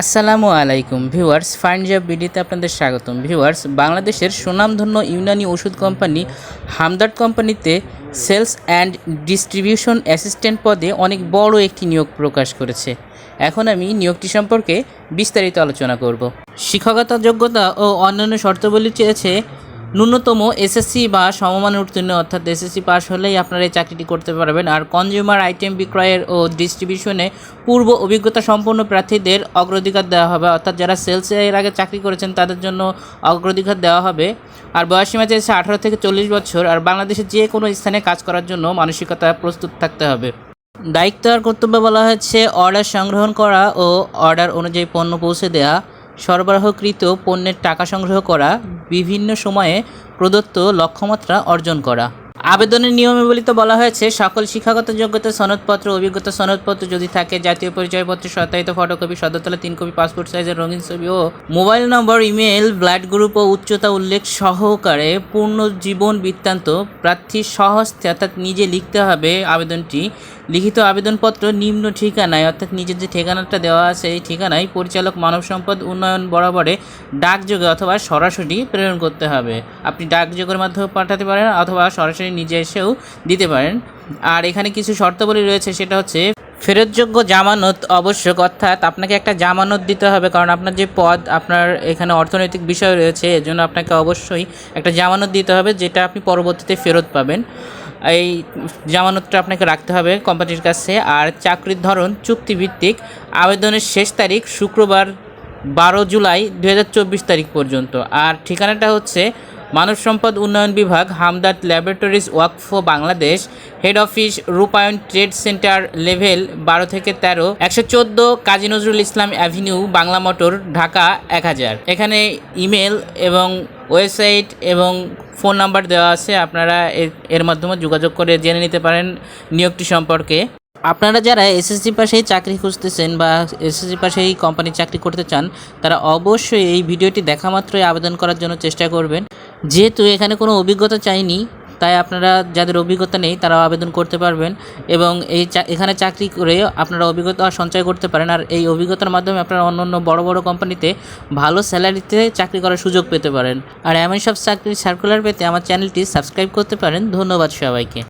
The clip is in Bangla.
আসসালামু আলাইকুম ভিউয়ার্স ফাইন জব বিডিতে আপনাদের স্বাগতম। ভিউয়ার্স, বাংলাদেশের সুনামধন্য ইউনানি ওষুধ কোম্পানি হামদার্ড কোম্পানিতে সেলস অ্যান্ড ডিস্ট্রিবিউশন অ্যাসিস্ট্যান্ট পদে অনেক বড় একটি নিয়োগ প্রকাশ করেছে। এখন আমি নিয়োগটি সম্পর্কে বিস্তারিত আলোচনা করব। শিক্ষকতা যোগ্যতা ও অন্যান্য শর্তাবলী চেয়েছে ন্যূনতম এসএসসি বা সমমানের উত্তীর্ণ, অর্থাৎ এসএসসি পাস হলেই আপনারা এই চাকরিটি করতে পারবেন। আর কনজিউমার আইটেম বিক্রয়ের ও ডিস্ট্রিবিউশনে পূর্ব অভিজ্ঞতা সম্পন্ন প্রার্থীদের অগ্রাধিকার দেওয়া হবে। অর্থাৎ যারা সেলসে এর আগে চাকরি করেছেন, তাদের জন্য অগ্রাধিকার দেওয়া হবে। আর বয়সীমা চেয়েছে আঠারো থেকে চল্লিশ বছর। আর বাংলাদেশের যে কোনো স্থানে কাজ করার জন্য মানসিকতা প্রস্তুত থাকতে হবে। দায়িত্ব আর কর্তব্য বলা হচ্ছে অর্ডার সংগ্রহণ করা ও অর্ডার অনুযায়ী পণ্য পৌঁছে দেওয়া সরবরাহকৃত পণ্যের টাকা সংগ্রহ করা, বিভিন্ন সময়ে প্রদত্ত লক্ষ্যমাত্রা অর্জন করা। আবেদনের নিয়মাবলীতে বলা হয়েছে, সকল শিক্ষাগত যোগ্যতা, সনদপত্র, অভিজ্ঞতা সনদপত্র যদি থাকে, জাতীয় পরিচয়পত্র, সত্যায়িত ফটোকপি সদতলা তিন কপি, পাসপোর্ট সাইজের রঙিন ছবি ও mobile number email blood group ও উচ্চতা উল্লেখ সহকারে পূর্ণ জীবন বৃত্তান্ত প্রার্থীর সহস্তে অর্থাৎ নিজে লিখতে হবে আবেদনটি। লিখিত আবেদনপত্র, নিম্ন ঠিকানায়, অর্থাৎ নিজের যে ঠিকানাটা দেওয়া আছে এই ঠিকানায় পরিচালক মানব সম্পদ উন্নয়ন বরাবরে ডাকযোগে অথবা সরাসরি প্রেরণ করতে হবে। আপনি ডাকযোগের মাধ্যমে পাঠাতে পারেন অথবা সরাসরি নিজে এসেও দিতে পারেন। আর এখানে কিছু শর্তাবলী রয়েছে, সেটা হচ্ছে ফেরতযোগ্য জামানত আবশ্যক, অর্থাৎ আপনাকে একটা জামানত দিতে হবে, কারণ আপনার যে পদ, আপনার এখানে অর্থনৈতিক বিষয় রয়েছে, এজন্য আপনাকে অবশ্যই একটা জামানত দিতে হবে, যেটা আপনি পরবর্তীতে ফেরত পাবেন। এই জামানতটা আপনাকে রাখতে হবে কোম্পানির কাছে। আর চাকরির ধরন চুক্তিভিত্তিক। আবেদনের শেষ তারিখ শুক্রবার বারো জুলাই দু হাজার চব্বিশ তারিখ পর্যন্ত। আর ঠিকানাটা হচ্ছে মানব সম্পদ উন্নয়ন বিভাগ, হামদার্দ ল্যাবরেটরিজ ওয়াকফ Bangladesh, head office Rupayan trade centre level বারো থেকে তেরো, একশো চোদ্দ কাজী নজরুল ইসলাম অ্যাভিনিউ, বাংলা মোটর, ঢাকা এক হাজার। এখানে ইমেল এবং ওয়েবসাইট এবং ফোন নাম্বার দেওয়া আছে, আপনারা এর মাধ্যমে যোগাযোগ করে জেনে নিতে পারেন নিয়োগটি সম্পর্কে। আপনারা যারা এসএসসি পাশেই চাকরি খুঁজতেছেন বা এসএসসি পাশেই কোম্পানির চাকরি করতে চান, তারা অবশ্যই এই ভিডিওটি দেখা মাত্রই আবেদন করার জন্য চেষ্টা করবেন। যেহেতু এখানে কোনো অভিজ্ঞতা চাইনি, তাই আপনারা যাদের অভিজ্ঞতা নেই তারা আবেদন করতে পারবেন এবং এই এখানে চাকরি করে আপনারা অভিজ্ঞতা সঞ্চয় করতে পারেন। আর এই অভিজ্ঞতার মাধ্যমে আপনারা অন্য অন্য বড় বড় কোম্পানিতে ভালো স্যালারিতে চাকরি করার সুযোগ পেতে পারেন। আর এমন সব চাকরির সার্কুলার পেতে আমার চ্যানেলটি সাবস্ক্রাইব করতে পারেন। ধন্যবাদ সবাইকে।